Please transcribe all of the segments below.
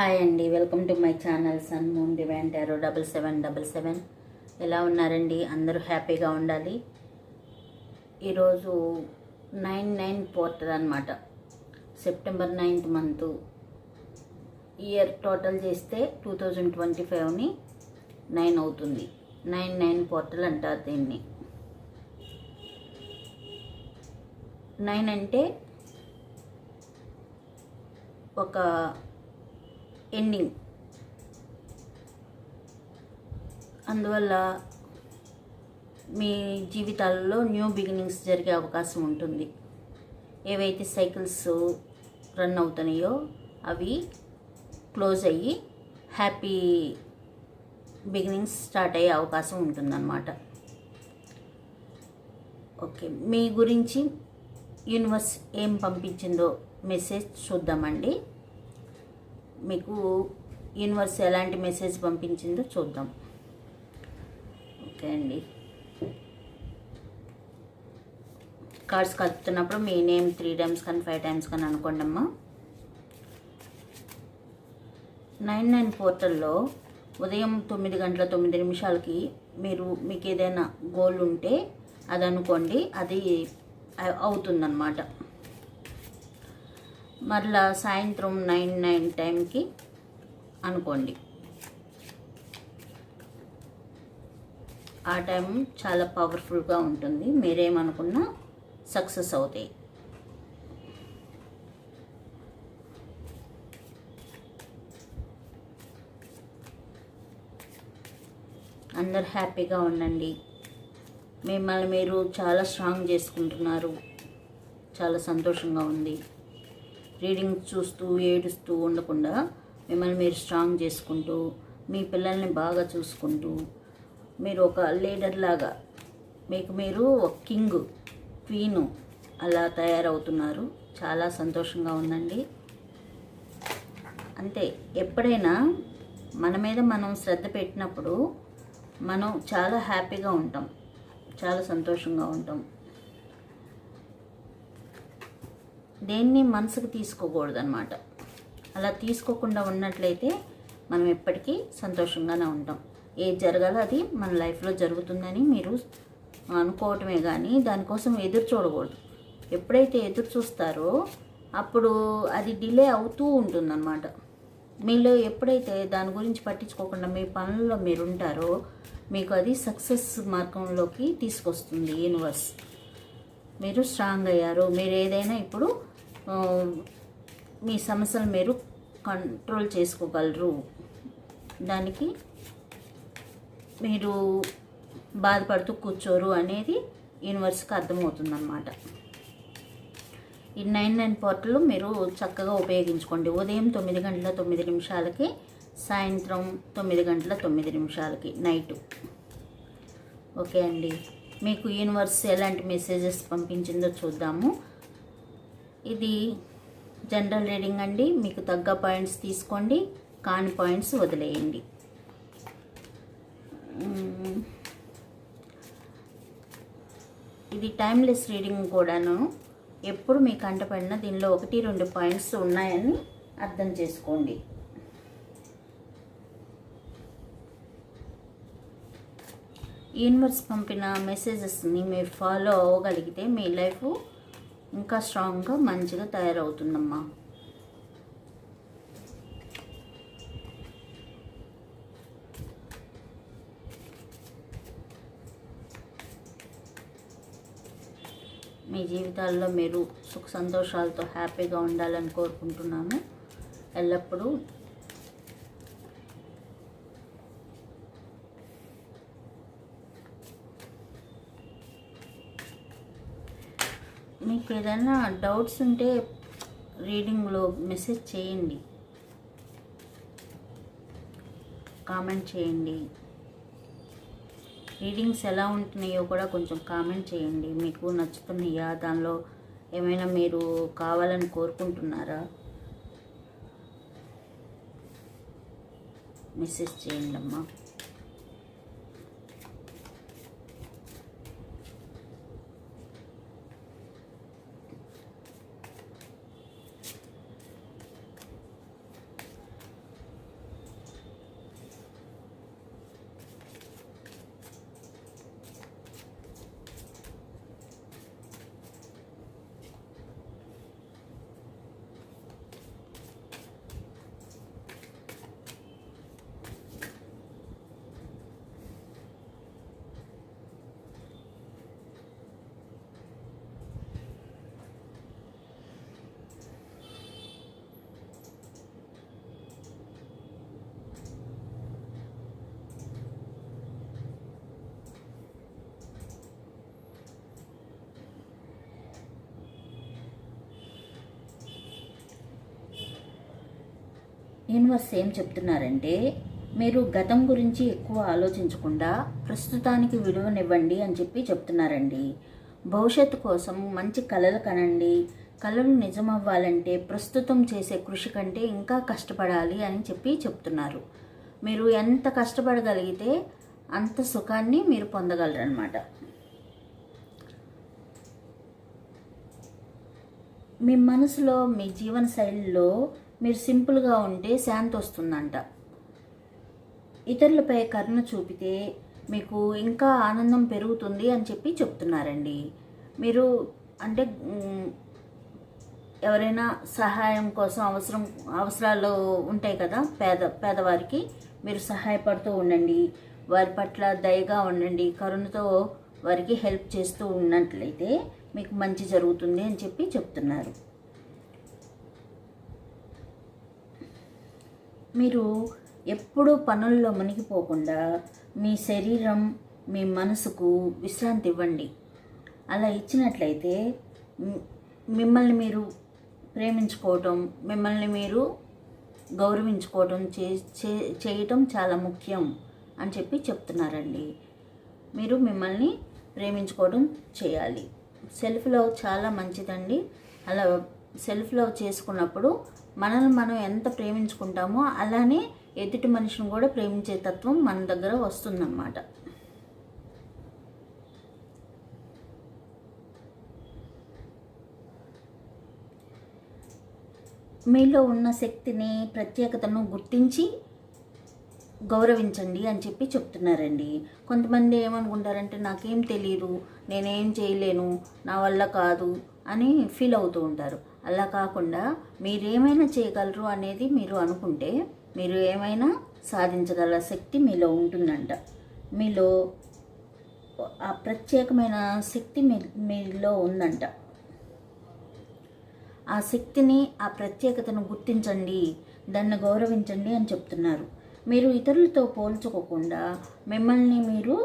Hi అండి. Welcome to my channel sun moon divine tarot double seven double seven. ఎలా ఉన్నారండి? అందరూ హ్యాపీగా ఉండాలి. ఈరోజు నైన్ నైన్ పోర్టల్ అనమాట September ninth month year total చేస్తే టూ థౌజండ్ ట్వంటీ ఫైవ్ని నైన్ అవుతుంది. నైన్ నైన్ పోర్టల్ అంటారు దీన్ని. నైన్ అంటే ఒక ఎండింగ్ అందువల్ల మీ జీవితాల్లో న్యూ బిగినింగ్స్ జరిగే అవకాశం ఉంటుంది. ఏవైతే సైకిల్స్ రన్ అవుతున్నాయో అవి క్లోజ్ అయ్యి హ్యాపీ బిగినింగ్స్ స్టార్ట్ అయ్యే అవకాశం ఉంటుందన్నమాట. ఓకే మీ గురించి యూనివర్స్ ఏం పంపించిందో మెసేజ్ చూద్దామండి. మీకు యూనివర్స్ ఎలాంటి మెసేజ్ పంపించిందో చూద్దాం. ఓకే అండి. కార్డ్స్ కలుపుతున్నప్పుడు మీ నేమ్ త్రీ టైమ్స్ కానీ ఫైవ్ టైమ్స్ కానీ అనుకోండి అమ్మా. నైన్ నైన్ పోర్టల్లో ఉదయం తొమ్మిది గంటల తొమ్మిది నిమిషాలకి మీరు మీకు ఏదైనా గోల్ ఉంటే అది అనుకోండి అది అవుతుందన్నమాట. మరలా సాయంత్రం నైన్ నైన్ టైంకి అనుకోండి. ఆ టైం చాలా పవర్ఫుల్గా ఉంటుంది. మీరేమనుకున్నా సక్సెస్ అవుతాయి. అందరు హ్యాపీగా ఉండండి. మిమ్మల్ని మీరు చాలా స్ట్రాంగ్ చేసుకుంటున్నారు. చాలా సంతోషంగా ఉంది. రీడింగ్ చూస్తూ ఏడుస్తూ ఉండకుండా మిమ్మల్ని మీరు స్ట్రాంగ్ చేసుకుంటూ మీ పిల్లల్ని బాగా చూసుకుంటూ మీరు ఒక లీడర్ లాగా మీకు మీరు ఒక కింగ్ క్వీను అలా తయారవుతున్నారు. చాలా సంతోషంగా ఉందండి. అంతే ఎప్పుడైనా మన మీద మనం శ్రద్ధ పెట్టినప్పుడు మనం చాలా హ్యాపీగా ఉంటాం. చాలా సంతోషంగా ఉంటాం. దేన్ని మనసుకు తీసుకోకూడదనమాట అలా తీసుకోకుండా ఉన్నట్లయితే మనం ఎప్పటికీ సంతోషంగానే ఉంటాం. ఏది జరగాలో అది మన లైఫ్లో జరుగుతుందని మీరు అనుకోవటమే కానీ దానికోసం ఎదురు చూడకూడదు. ఎప్పుడైతే ఎదురు చూస్తారో అప్పుడు అది డిలే అవుతూ ఉంటుందన్నమాట. మీలో ఎప్పుడైతే దాని గురించి పట్టించుకోకుండా మీ పనుల్లో మీరు ఉంటారో మీకు అది సక్సెస్ మార్గంలోకి తీసుకొస్తుంది యూనివర్స్. మీరు స్ట్రాంగ్ అయ్యారు మీరు ఏదైనా ఇప్పుడు మీ సమస్యలు మీరు కంట్రోల్ చేసుకోగలరు. దానికి మీరు బాధపడుతూ కూర్చోరు అనేది యూనివర్స్కి అర్థమవుతుందన్నమాట. ఈ నైన్ నైన్ పోర్టల్ మీరు చక్కగా ఉపయోగించుకోండి. ఉదయం తొమ్మిది గంటల తొమ్మిది నిమిషాలకి సాయంత్రం తొమ్మిది గంటల తొమ్మిది నిమిషాలకి నైటు. ఓకే అండి. మీకు యూనివర్స్ ఎలాంటి మెసేజెస్ పంపించిందో చూద్దాము. ఇది జనరల్ రీడింగ్ అండి. మీకు తగ్గ పాయింట్స్ తీసుకోండి. కాని పాయింట్స్ వదిలేయండి. ఇది టైమ్లెస్ రీడింగ్ కూడాను. ఎప్పుడు మీ కంటపడిన దీనిలో ఒకటి రెండు పాయింట్స్ ఉన్నాయని అర్థం చేసుకోండి. యూనివర్స్ పంపిన మెసేజెస్ని మీరు ఫాలో అవ్వగలిగితే మీ లైఫ్ ఇంకా స్ట్రాంగ్గా మంచిగా తయారవుతుందమ్మా. మీ జీవితాల్లో మీరు సుఖ సంతోషాలతో హ్యాపీగా ఉండాలని కోరుకుంటున్నాము ఎల్లప్పుడూ మీకు ఏదైనా డౌట్స్ ఉంటే రీడింగ్లో మెసేజ్ చేయండి. కామెంట్ చేయండి. రీడింగ్స్ ఎలా ఉంటున్నాయో కూడా కొంచెం కామెంట్ చేయండి. మీకు నచ్చుతున్నాయా? దానిలో ఏమైనా మీరు కావాలని కోరుకుంటున్నారా? మెసేజ్ చేయండి అమ్మా యూనివర్స్ ఏం చెప్తున్నారంటే మీరు గతం గురించి ఎక్కువ ఆలోచించకుండా ప్రస్తుతానికి విలువనివ్వండి అని చెప్పి చెప్తున్నారండి. భవిష్యత్తు కోసం మంచి కళలు కనండి. కళలు నిజమవ్వాలంటే ప్రస్తుతం చేసే కృషి కంటే ఇంకా కష్టపడాలి అని చెప్పి చెప్తున్నారు. మీరు ఎంత కష్టపడగలిగితే అంత సుఖాన్ని మీరు పొందగలరనమాట మీ మనసులో మీ జీవన శైలిలో మీరు సింపుల్గా ఉంటే శాంతి వస్తుందంట. ఇతరులపై కరుణ చూపితే మీకు ఇంకా ఆనందం పెరుగుతుంది అని చెప్పి చెప్తున్నారండి. మీరు అంటే ఎవరైనా సహాయం కోసం అవసరం అవసరాలు ఉంటాయి కదా పేద పేదవారికి మీరు సహాయపడుతూ ఉండండి. వారి పట్ల దయగా ఉండండి. కరుణతో వారికి హెల్ప్ చేస్తూ ఉన్నట్లయితే మీకు మంచి జరుగుతుంది అని చెప్పి చెప్తున్నారు. మీరు ఎప్పుడూ పనుల్లో మునిగిపోకుండా మీ శరీరం మీ మనసుకు విశ్రాంతి ఇవ్వండి అలా ఇచ్చినట్లయితే మిమ్మల్ని మీరు ప్రేమించుకోవటం మిమ్మల్ని మీరు గౌరవించుకోవటం చే చే- చేయటం చాలా ముఖ్యం అని చెప్పి చెప్తున్నారండి. మీరు మిమ్మల్ని ప్రేమించుకోవడం చేయాలి. సెల్ఫ్ లవ్ చాలా మంచిదండి. అలా సెల్ఫ్ లవ్ చేసుకున్నప్పుడు మనల్ని మనం ఎంత ప్రేమించుకుంటామో అలానే ఎదుటి మనిషిని కూడా ప్రేమించే తత్వం మన దగ్గర వస్తుందన్నమాట. మీలో ఉన్న శక్తిని ప్రత్యేకతను గుర్తించి గౌరవించండి అని చెప్పి చెప్తున్నారండి. కొంతమంది ఏమనుకుంటారంటే నాకేం తెలియదు నేనేం చేయలేను నా వల్ల కాదు అని ఫీల్ అవుతూ ఉంటారు. అలా కాకుండా మీరేమైనా చేయగలరు అనేది మీరు అనుకుంటే మీరు ఏమైనా సాధించగల శక్తి మీలో ఉంటుందంట. మీలో ఆ ప్రత్యేకమైన శక్తి మీ మీలో ఉందంట. ఆ శక్తిని ఆ ప్రత్యేకతను గుర్తించండి దాన్ని గౌరవించండి అని చెప్తున్నారు. మీరు ఇతరులతో పోల్చుకోకుండా మిమ్మల్ని మీరు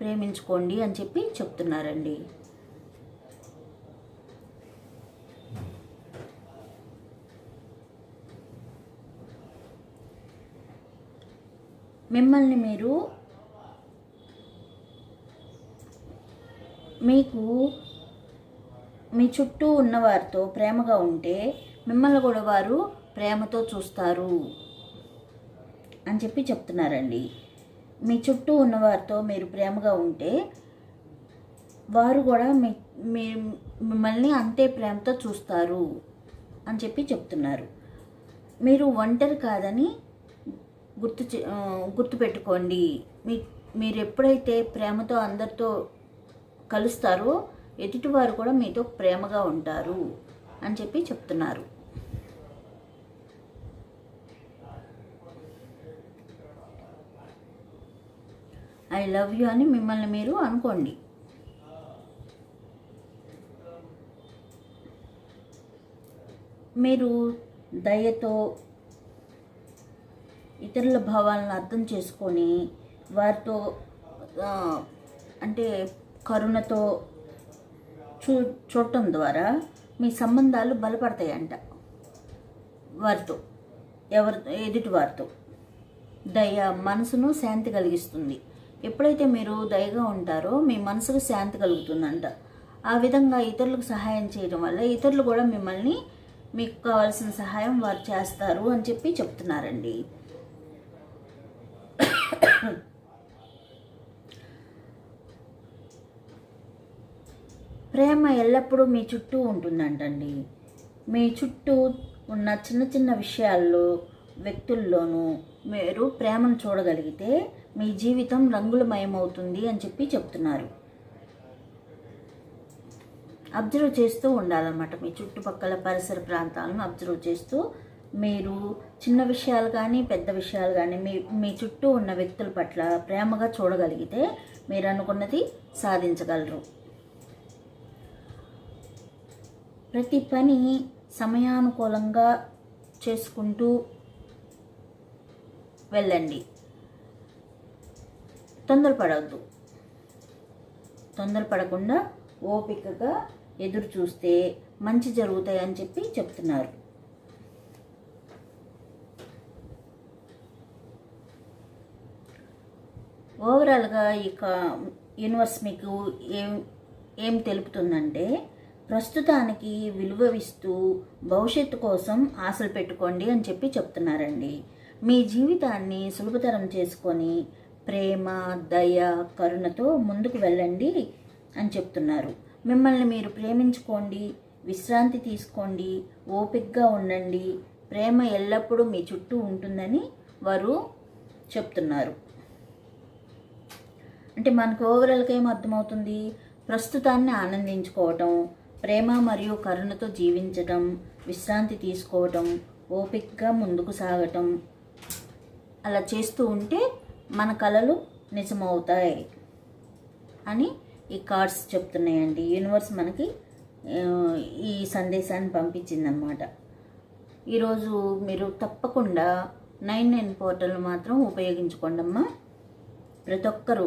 ప్రేమించుకోండి అని చెప్పి చెప్తున్నారండి. మిమ్మల్ని మీరు మీకు మీ చుట్టూ ఉన్నవారితో ప్రేమగా ఉంటే మిమ్మల్ని కూడా వారు ప్రేమతో చూస్తారు అని చెప్పి చెప్తున్నారండి. మీ చుట్టూ ఉన్నవారితో మీరు ప్రేమగా ఉంటే వారు కూడా మీ మీ మిమ్మల్ని అంతే ప్రేమతో చూస్తారు అని చెప్పి చెప్తున్నారు. మీరు ఒంటరి కాదని గుర్తు చే- గుర్తుపెట్టుకోండి. మీ మీరు ఎప్పుడైతే ప్రేమతో అందరితో కలుస్తారో ఎదుటివారు కూడా మీతో ప్రేమగా ఉంటారు అని చెప్పి చెప్తున్నారు. ఐ లవ్ యూ అని మిమ్మల్ని మీరు అనుకోండి. మీరు దయతో ఇతరుల భావాలను అర్థం చేసుకొని వారితో అంటే కరుణతో చూ చూడటం ద్వారా మీ సంబంధాలు బలపడతాయంట వారితో ఎవరి ఎదుటి వారితో. దయ మనసును శాంతి కలిగిస్తుంది. ఎప్పుడైతే మీరు దయగా ఉంటారో మీ మనసుకు శాంతి కలుగుతుందంట. ఆ విధంగా ఇతరులకు సహాయం చేయడం వల్ల ఇతరులు కూడా మిమ్మల్ని మీకు కావాల్సిన సహాయం వారు చేస్తారు అని చెప్పి చెప్తున్నారండి. ప్రేమ ఎల్లప్పుడూ మీ చుట్టూ ఉంటుందంటండి. మీ చుట్టూ ఉన్న చిన్న చిన్న విషయాల్లో వ్యక్తుల్లోనూ మీరు ప్రేమను చూడగలిగితే మీ జీవితం రంగులమయమవుతుంది అని చెప్పి చెప్తున్నారు. అబ్జర్వ్ చేస్తూ ఉండాలన్నమాట మీ చుట్టుపక్కల పరిసర ప్రాంతాలను అబ్జర్వ్ చేస్తూ మీరు చిన్న విషయాలు కానీ పెద్ద విషయాలు కానీ మీ మీ చుట్టూ ఉన్న వ్యక్తుల పట్ల ప్రేమగా చూడగలిగితే మీరు అనుకున్నది సాధించగలరు. ప్రతి పని సమయానుకూలంగా చేసుకుంటూ వెళ్ళండి. తొందరపడవద్దు. తొందరపడకుండా ఓపికగా ఎదురు చూస్తే మంచి జరుగుతాయని చెప్పి చెప్తున్నారు. ఓవరాల్గా ఇక యూనివర్స్ మీకు ఏం ఏం తెలుపుతుందంటే ప్రస్తుతానికి విలువవిస్తూ భవిష్యత్తు కోసం ఆశలు పెట్టుకోండి అని చెప్పి చెప్తున్నారండి. మీ జీవితాన్ని సులభతరం చేసుకొని ప్రేమ దయ కరుణతో ముందుకు వెళ్ళండి అని చెప్తున్నారు. మిమ్మల్ని మీరు ప్రేమించుకోండి విశ్రాంతి తీసుకోండి ఓపికగా ఉండండి ప్రేమ ఎల్లప్పుడూ మీ చుట్టూ ఉంటుందని వారు చెప్తున్నారు. అంటే మనకు ఓవరాల్గా ఏం అర్థమవుతుంది? ప్రస్తుతాన్ని ఆనందించుకోవటం ప్రేమ మరియు కరుణతో జీవించటం విశ్రాంతి తీసుకోవటం ఓపికగా ముందుకు సాగటం అలా చేస్తూ ఉంటే మన కళలు నిజమవుతాయి అని ఈ కార్డ్స్ చెప్తున్నాయండి. యూనివర్స్ మనకి ఈ సందేశాన్ని పంపించిందనమాట ఈరోజు మీరు తప్పకుండా నైన్ నైన్ పోర్టల్ మాత్రం ఉపయోగించుకోండమ్మా. ప్రతి ఒక్కరూ